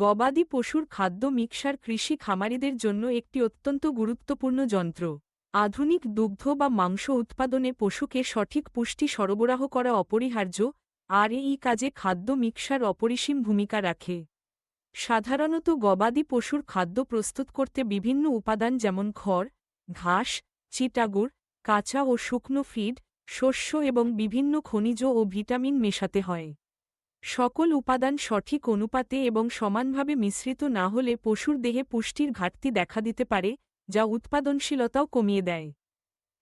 গবাদি পশুর খাদ্য মিক্সার কৃষি খামারিদের জন্য একটি অত্যন্ত গুরুত্বপূর্ণ যন্ত্র। আধুনিক দুগ্ধ বা মাংস উৎপাদনে পশুকে সঠিক পুষ্টি সরবরাহ করা অপরিহার্য, আর এই কাজে খাদ্য মিক্সার অপরিসীম ভূমিকা রাখে। সাধারণত গবাদি পশুর খাদ্য প্রস্তুত করতে বিভিন্ন উপাদান যেমন খড়, ঘাস, চিটাগুড়, কাঁচা ও শুকনো ফিড, শস্য এবং বিভিন্ন খনিজ ও ভিটামিন মেশাতে হয়। সকল উপাদান সঠিক অনুপাতে এবং সমানভাবে মিশ্রিত না হলে পশুর দেহে পুষ্টির ঘাটতি দেখা দিতে পারে, যা উৎপাদনশীলতাও কমিয়ে দেয়।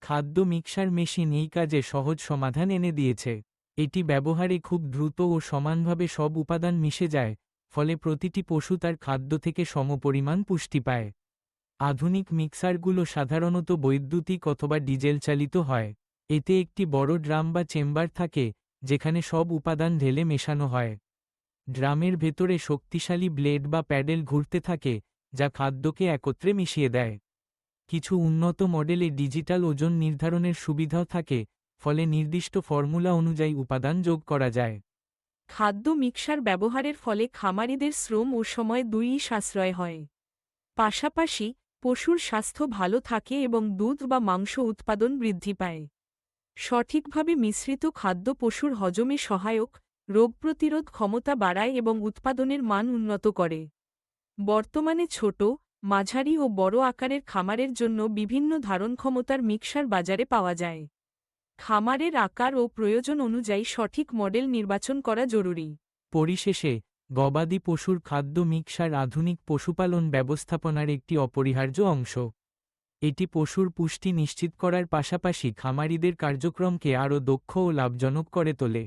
খাদ্য মিক্সার মেশিন এই কাজে সহজ সমাধান এনে দিয়েছে। এটি ব্যবহারে খুব দ্রুত ও সমানভাবে সব উপাদান মিশে যায়, ফলে প্রতিটি পশু তার খাদ্য থেকে সমপরিমাণ পুষ্টি পায়। আধুনিক মিক্সারগুলো সাধারণত বৈদ্যুতিক অথবা ডিজেল চালিত হয়। এতে একটি বড় ড্রাম বা চেম্বার থাকে যেখানে সব উপাদান ঢেলে মেশানো হয়। ড্রামের ভেতরে শক্তিশালী ব্লেড বা প্যাডেল ঘুরতে থাকে, যা খাদ্যকে একত্রে মিশিয়ে দেয়। কিছু উন্নত মডেলে ডিজিটাল ওজন নির্ধারণের সুবিধাও থাকে, ফলে নির্দিষ্ট ফর্মুলা অনুযায়ী উপাদান যোগ করা যায়। খাদ্য মিক্সার ব্যবহারের ফলে খামারিদের শ্রম ও সময় দুইই সাশ্রয় হয়। পাশাপাশি, পশুর স্বাস্থ্য ভালো থাকে এবং দুধ বা মাংস উৎপাদন বৃদ্ধি পায়। সঠিকভাবে মিশ্রিত খাদ্য পশুর হজমে সহায়ক, রোগ প্রতিরোধ ক্ষমতা বাড়ায় এবং উৎপাদনের মান উন্নত করে। বর্তমানে ছোট, মাঝারি ও বড় আকারের খামারের জন্য বিভিন্ন ধারণ ক্ষমতার মিক্সার বাজারে পাওয়া যায়। খামারের আকার ও প্রয়োজন অনুযায়ী সঠিক মডেল নির্বাচন করা জরুরি। পরিশেষে, গবাদি পশুর খাদ্য মিক্সার আধুনিক পশুপালন ব্যবস্থাপনার একটি অপরিহার্য অংশ। এটি পশুর পুষ্টি নিশ্চিত করার পাশাপাশি খামারিদের কার্যক্রমকে আরও দক্ষ ও লাভজনক করে তোলে।